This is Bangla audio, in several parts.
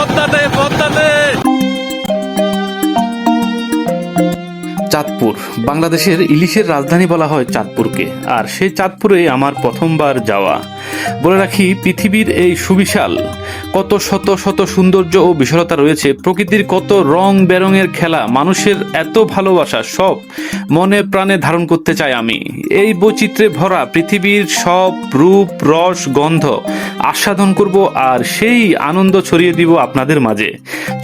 পদ্মাতে পদ্মাতে। চাঁদপুর। বাংলাদেশের ইলিশের রাজধানী বলা হয় চাঁদপুরকে। আর সেই চাঁদপুরে আমার প্রথমবার যাওয়া। বলে রাখি, পৃথিবীর এই সুবিশাল, কত শত শত সৌন্দর্য ও বিশালতা রয়েছে, প্রকৃতির কত রং বেরঙের খেলা, মানুষের এত ভালোবাসা, সব মনে প্রাণে ধারণ করতে চাই আমি। এই বৈচিত্র্যে ভরা পৃথিবীর সব রূপ, রস, গন্ধ আস্বাদন করব আর সেই আনন্দ ছড়িয়ে দিব আপনাদের মাঝে।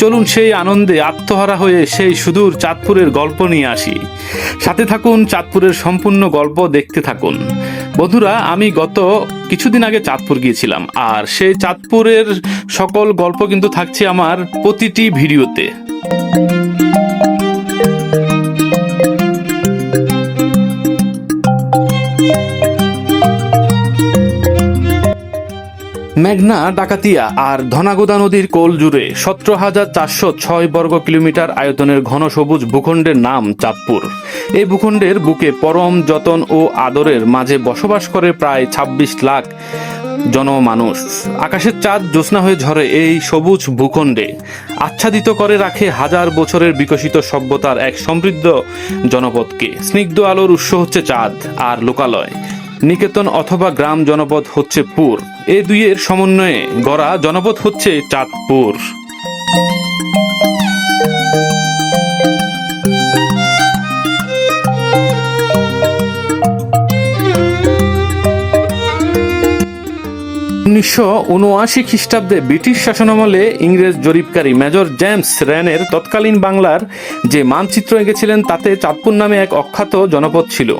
চলুন সেই আনন্দে আত্মহারা হয়ে সেই সুদূর চাঁদপুরের গল্প নিয়ে আসি। সাথে থাকুন চাঁদপুরের সম্পূর্ণ গল্প দেখতে থাকুন। বন্ধুরা, আমি গত কিছুদিন আগে চাঁদপুর গিয়েছিলাম আর সেই চাঁদপুরের সকল গল্প কিন্তু থাকছে আমার প্রতিটি ভিডিওতে। মেঘনা, ডাকাতিয়া আর ধনাগোদা নদীর কোল জুড়ে সতেরো হাজার চারশো ছয় বর্গ কিলোমিটার আয়তনের ঘন সবুজ ভূখণ্ডের নাম চাঁদপুর। এই ভূখণ্ডের বুকে পরম যতন ও আদরের মাঝে বসবাস করে প্রায় ছাব্বিশ লাখ জনমানুষ। আকাশের চাঁদ জ্যোৎস্না হয়ে ঝরে এই সবুজ ভূখণ্ডে। আচ্ছাদিত করে রাখে হাজার বছরের বিকশিত সভ্যতার এক সমৃদ্ধ জনপদকে। স্নিগ্ধ আলোর উৎস হচ্ছে চাঁদ আর লোকালয়। নিকেতন অথবা গ্রাম জনপদ হচ্ছে পুর। এ দুইয়ের সমন্বয়ে গড়া জনপদ হচ্ছে চাঁদপুর। উনিশশো উনআশি খ্রিস্টাব্দে ব্রিটিশ শাসনামলে ইংরেজ জরিপকারী মেজর জেমস র্যানের তৎকালীন বাংলার যে মানচিত্র এঁকেছিলেন তাতে চাঁদপুর নামে এক অখ্যাত জনপদ ছিল।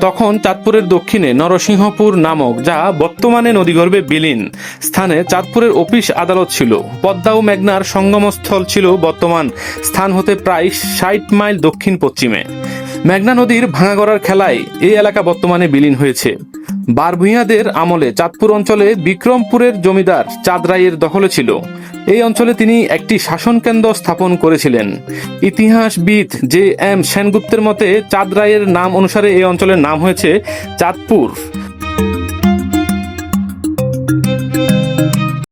তখন চাঁদপুরের দক্ষিণে নরসিংহপুর নামক, যা বর্তমানে নদীগর্ভে বিলীন, স্থানে চাঁদপুরের অফিস আদালত ছিল। পদ্মা ও মেঘনার সঙ্গমস্থল ছিল বর্তমান স্থান হতে প্রায় ষাট মাইল দক্ষিণ পশ্চিমে। মেঘনা নদীর ভাঙাগড়ার খেলায় এই এলাকা বর্তমানে বিলীন হয়েছে। বারভূঁইয়াদের আমলে চাঁদপুর অঞ্চলে বিক্রমপুরের জমিদার চাঁদ রায়ের দখলে ছিল। এই অঞ্চলে তিনি একটি শাসন কেন্দ্র স্থাপন করেছিলেন। ইতিহাসবিদ জে এম সেনগুপ্তের মতে, চাঁদ রায়ের নাম অনুসারে এই অঞ্চলের নাম হয়েছে চাঁদপুর।